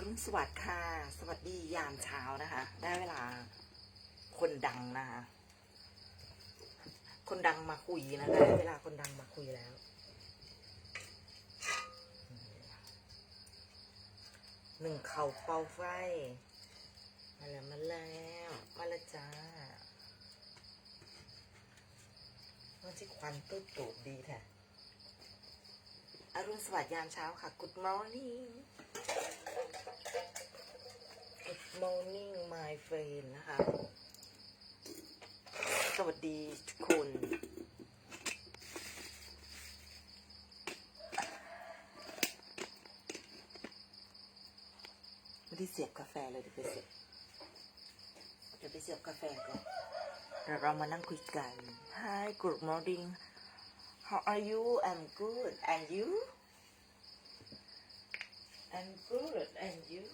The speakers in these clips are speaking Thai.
รุณสวัสดิ์ค่ะ สวัสดียามเช้านะคะ ได้เวลา คนดังนะคะ คนดังมาคุยนะคะได้เวลาคนดังมาคุยแล้ว หนึ่งเข่าเป่าไฟ มาแล้วมาแล้วมาแล้วจ้าว่าที่ควันตุ๊ดตูดดีแท้อรุณสวัสดิ์ยามเช้าค่ะ Good morning morning my friend นะคะ สวัสดีทุกคน ไม่ได้เสียบกาแฟเลยเดี๋ยวไปเสียบเดี๋ยวไปเสียบกาแฟก่อนเดี๋ยวเรามานั่งคุยกัน Hi good morning How are you I'm good and you I'm good and you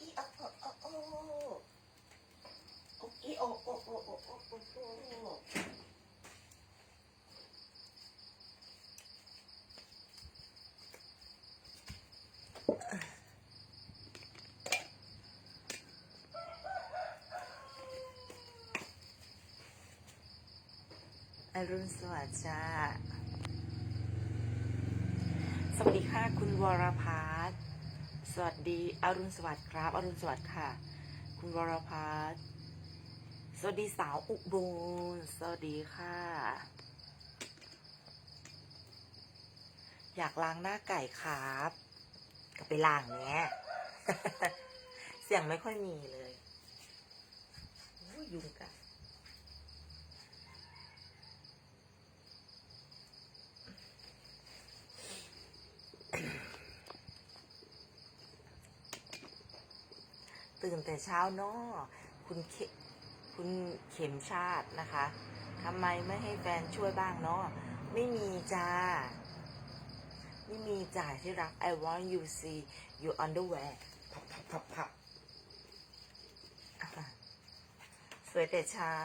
อีโอโอโอโอโออีโอโอโอโอโอโอโอ อรุณสวัสดิ์จ้า สวัสดีค่ะคุณวรพัฒน์สวัสดีอรุณสวัสดิ์ครับ อรุณสวัสดิ์ค่ะ คุณวรพัฒน์สวัสดีสาวอุบลสวัสดีค่ะ อยากล้างหน้าไก่ครับก็ไปล้างเนี้ยเสียงไม่ค่อยมีเลยยยุงกัด ตื่นแต่เช้าเนาะคุณเคคุณเข็มชาตินะคะทำไมไม่ให้แฟนช่วยบ้างเนาะไม่มีจ้า ไม่มีจ่ายที่รัก I want you see your underwear พับพับพับพับอะสวยแต่เช้า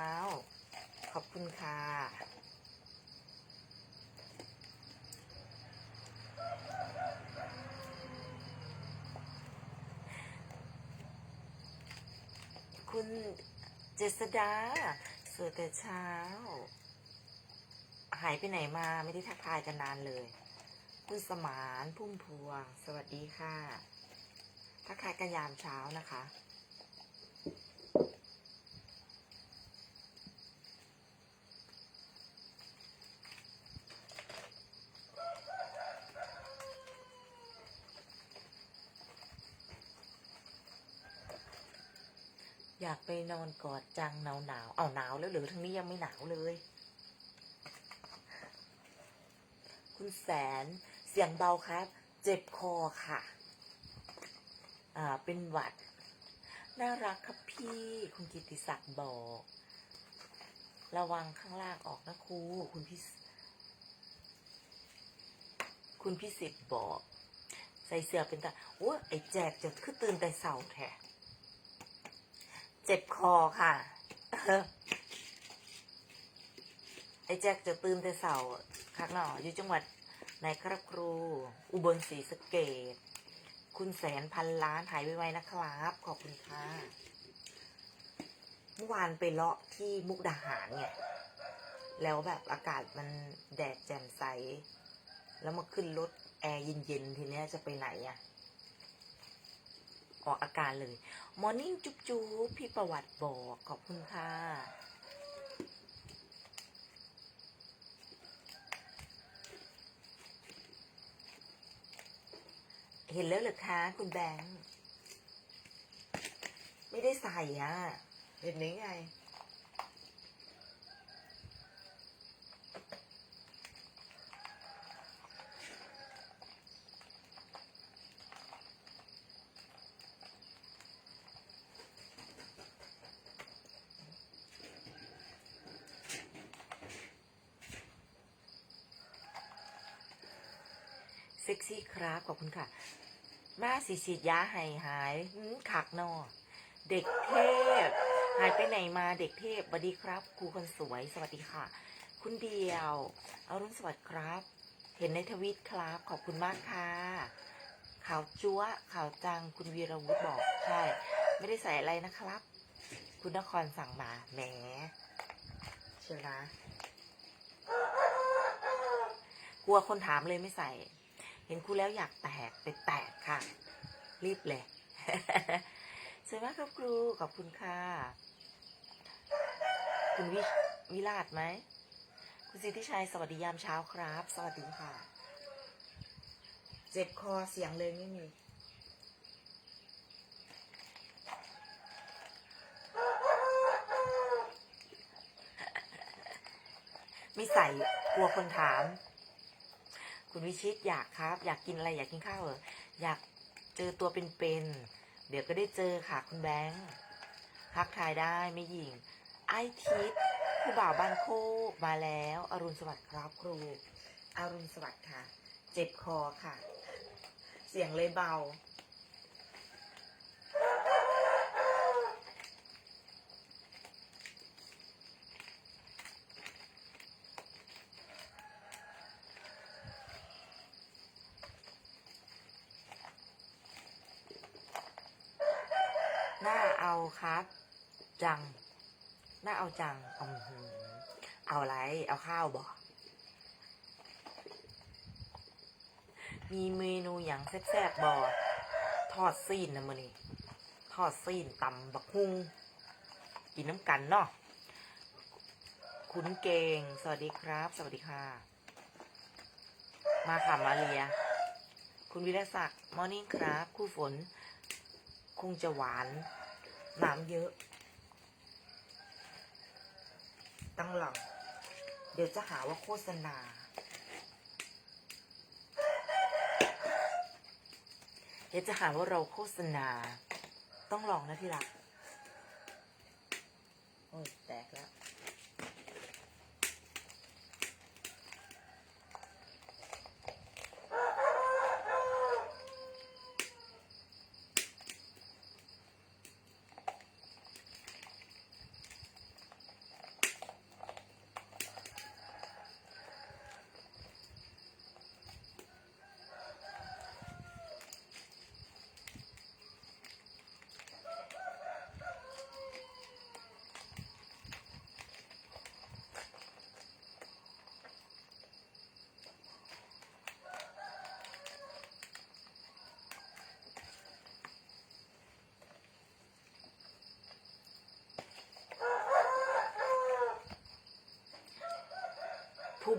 ขอบคุณค่ะ คุณเจษดา สวยแต่เช้า หายไปไหนมาไม่ได้ทักทายกันนานเลย คุณสมานพุ่มพวง สวัสดีค่ะ ทักทายกันยามเช้านะคะ ไปนอนกอดจังหนาวหนาวเอาหนาวแล้วหรือทั้งนี้ยังไม่หนาวเลย คุณแสนเสียงเบาครับ เจ็บคอค่ะ อ่าเป็นหวัด น่ารักครับพี่คุณกิติศักดิ์บอก ระวังข้างล่างออกนะครูคุณพี่คุณพี่สิทธิ์บอก ใส่เสื้อเป็นตาโอ้ไอ้แจกจะขึ้นตื่นแต่เสาแท้ เจ็บคอค่ะไอ้แจ็คจะตื่นแต่เสาร์คักหนออยู่จังหวัดไหนครับครู อุบลศรีสะเกดคุณแสนพันล้านหายไวๆนะครับ ขอบคุณค่ะเมื่อวานไปเลาะที่มุกดาหารเนี่ย แล้วแบบอากาศมันแดดแจ่มใส แล้วมาขึ้นรถแอร์เย็นๆ ทีเนี้ยจะไปไหนอะ ออกอาการเลยมอร์นิ่งจุ๊บจุ๊บพี่ประวัติบอกขอบคุณค่ะเห็นแล้วหรือคะคุณแบงค์ ไม่ได้ใส่อะเห็นได้ไง กซี่ครับขอบคุณค่ะ มาสิฉีดยาหายหืมขักนอเด็กเทพ หายไปไหนมาเด็กเทพสวัสดีครับ ครูคนสวยสวัสดีค่ะ คุณเดียวอรุณสวัสดิ์ครับ เห็นในทวิตครับ ขอบคุณมากค่ะข่าวจั๊วข่าวจังคุณวีรวุฒิบอกใช่ ไม่ได้ใส่อะไรนะครับ คุณนครสั่งมาแหมเชียวนะกลัวคนถามเลยไม่ใส่ เห็นครูแล้วอยากแตกไปแตกค่ะ รีบเลยสวยมากครับครูขอบคุณค่ะ คุณวิวิราชไหม คุณสิทธิชัยสวัสดียามเช้าครับ สวัสดีค่ะ เจ็บคอเสียงเลยไม่มีไม่ใส่กลัวคนถาม คุณวิชิตอยากครับ อยากกินอะไรอยากกินข้าวเหรออยากเจอตัวเป็นๆเดี๋ยวก็ได้เจอค่ะคุณแบงค์ทักทายได้ไม่หญิงไอทิพย์ผู้บ่าวบ้านโคกมาแล้ว อรุณสวัสดิ์ครับครูอรุณสวัสดิ์ค่ะ เจ็บคอค่ะ เสียงเลยเบา หน้าเอา ครับ จังน้าเอาจังอเอาอะไร เอาข้าวบ่มีเมนูอย่างแซ่บๆบ่ทอดซีนนะมือนี้ทอดซีนตำบักฮุงกินน้ำกันเนาะคุณเก่ง สวัสดีครับ สวัสดีค่ะ มาค่ะมาเลีย คุณวิรศักดิ์มอร์นิ่งครับ คู่ฝน คงจะหวาน น้ำเยอะ ตั้งหลัง เดี๋ยวจะหาว่าโฆษณา เดี๋ยวจะหาว่าเราโฆษณา ต้องลองนะที่รัก โอ้ยแตกแล้ว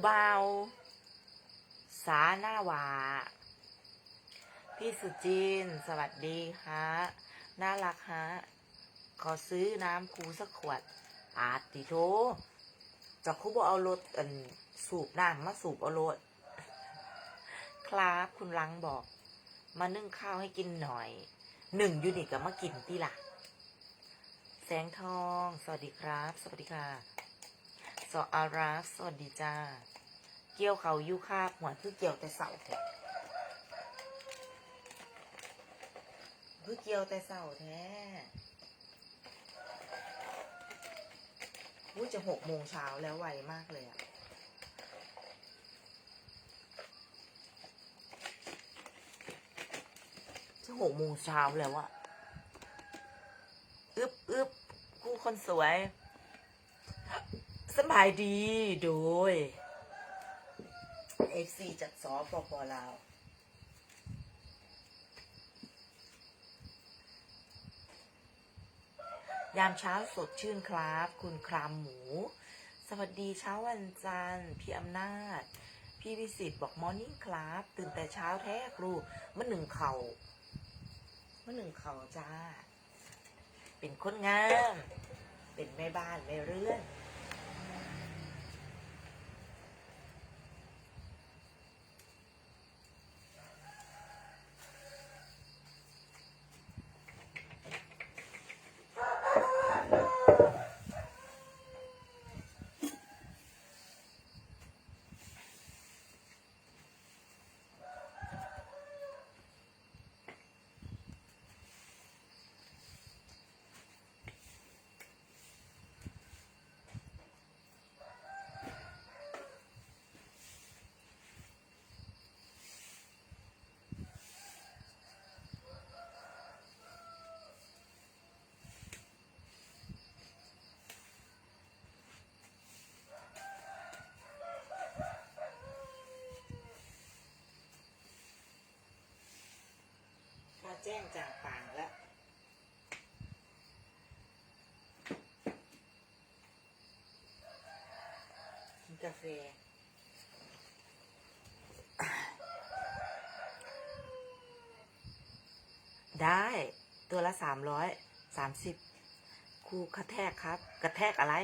บาสาหน้าหวาพี่สุจินสวัสดีฮะ น่ารักฮะ ขอซื้อน้ำคูสักขวดอาติโทจะคุบเอารถอันสูบน้ำมาสูบเอารถครับคุณลังบอก มานึ่งข้าวให้กินหน่อย หนึ่งยูนิตกับมากินตีละแสงทอง สวัสดีครับ สวัสดีค่ะ สออารักสวัสดีจ้า เกี่ยวเขายุคาบหัวคือเกี่ยวแต่เสาแท้คือเกี่ยวแต่เสาแท้อุ้ยจะหกโมงเช้าแล้วไวมากเลยอะจะหกโมงเช้าแล้วอะอึบอึบกูคนสวย สบายดีโดย FC จากสปปลาวยามเช้าสดชื่นครับ คุณครามหมู สวัสดีเช้าวันจันทร์พี่อำนาจ พี่วิสิตบอกมอร์นิ่งครับ ตื่นแต่เช้าแท้ครูเมื่อหนึ่งเขาเมื่อหนึ่งเข่าจ้า เป็นคนงาม เป็นแม่บ้านแม่เรือน แจ้งจากปางแล้วกินกาแฟได้ตัวละสามร้อยสามสิบครูกระแทกครับ กระแทกอะไร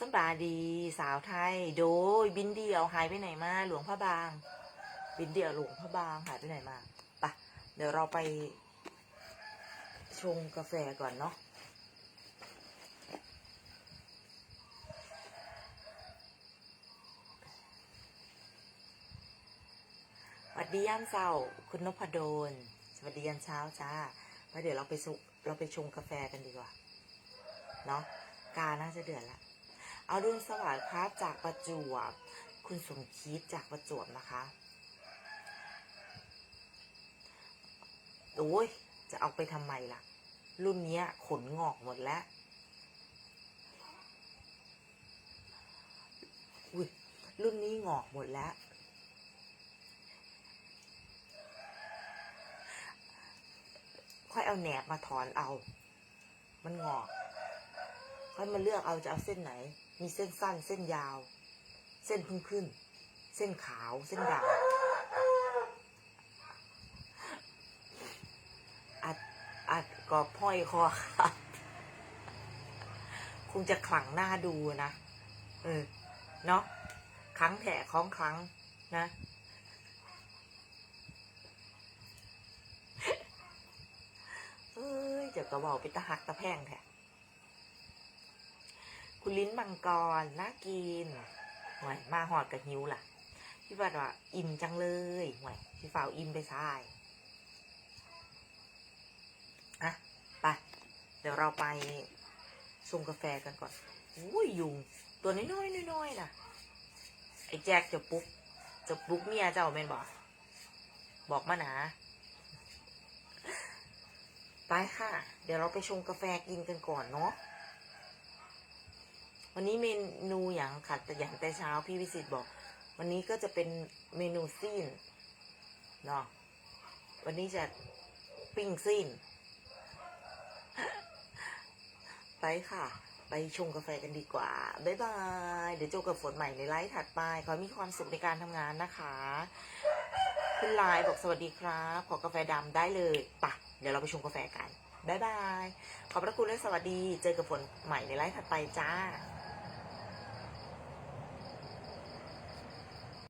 สบายดีสาวไทย โดยบินเดียวหายไปไหนมา หลวงพระบาง บินเดียวหลวงพระบางหายไปไหนมา ดี๋ยวเราไปชงกาแฟก่อนเนาะสวัสดียามเช้าคุณนพดลสวัสดียามเช้าจ้าแล้วเดี๋ยวเราไปสุเราไปชงกาแฟกันดีกว่า เนาะกาน่าจะเดือดละเอารุ่นสวัสดิ์ครับจากประจวบ คุณสมคิดจากประจวบนะคะ โอ้ย จะเอาไปทำไมล่ะ รุ่นนี้ขนงอกหมดแล้ว อุ้ย รุ่นนี้งอกหมดแล้ว ค่อยเอาแหนบมาถอนเอา มันงอก ค่อยมาเลือกเอาจะเอาเส้นไหน มีเส้นสั้น เส้นยาว เส้นพึ่งขึ้น เส้นขาว เส้นดำอัด อัด กรอบห้อยคอครับคงจะขลังหน้าดูนะ เออ เนาะครั้งแถะคล้องครั้งนะ เอ้ยจ้ากระบอกเป็นตะหักตะแพงแท้คุณลิ้นมังกรน่ากินหวยมาหอดกับหิวล่ะ พี่บัดว่าอิ่มจังเลยหวยพี่ฝ่าวอิ่มไปซ้ายอะไป เดี๋ยวเราไปชงกาแฟกันก่อนอุ้ยยุงตัวน้อยๆน้อยๆนะไอ้แจ็คจะปุ๊กจะปุ๊กเมียเจ้าเมนบอกบอกมานะไปค่ะ เดี๋ยวเราไปชงกาแฟกินกันก่อนเนาะวันนี้เมนูอย่างค่ะแต่อย่างแต่เช้าพี่วิสิตบอก วันนี้ก็จะเป็นเมนูซีนเนาะวันนี้จะปิ้งซีน ไปค่ะ ไปชงกาแฟกันดีกว่า บ๊ายบาย เดี๋ยวเจอกับฝนใหม่ในไลฟ์ถัดไป ขอมีความสุขในการทำงานนะคะคุณไลน์บอกสวัสดีครับ ขอกาแฟดำได้เลยปะเดี๋ยวเราไปชงกาแฟกัน บ๊ายบาย ขอบพระคุณและสวัสดี เจอกับฝนใหม่ในไลฟ์ถัดไปจ้า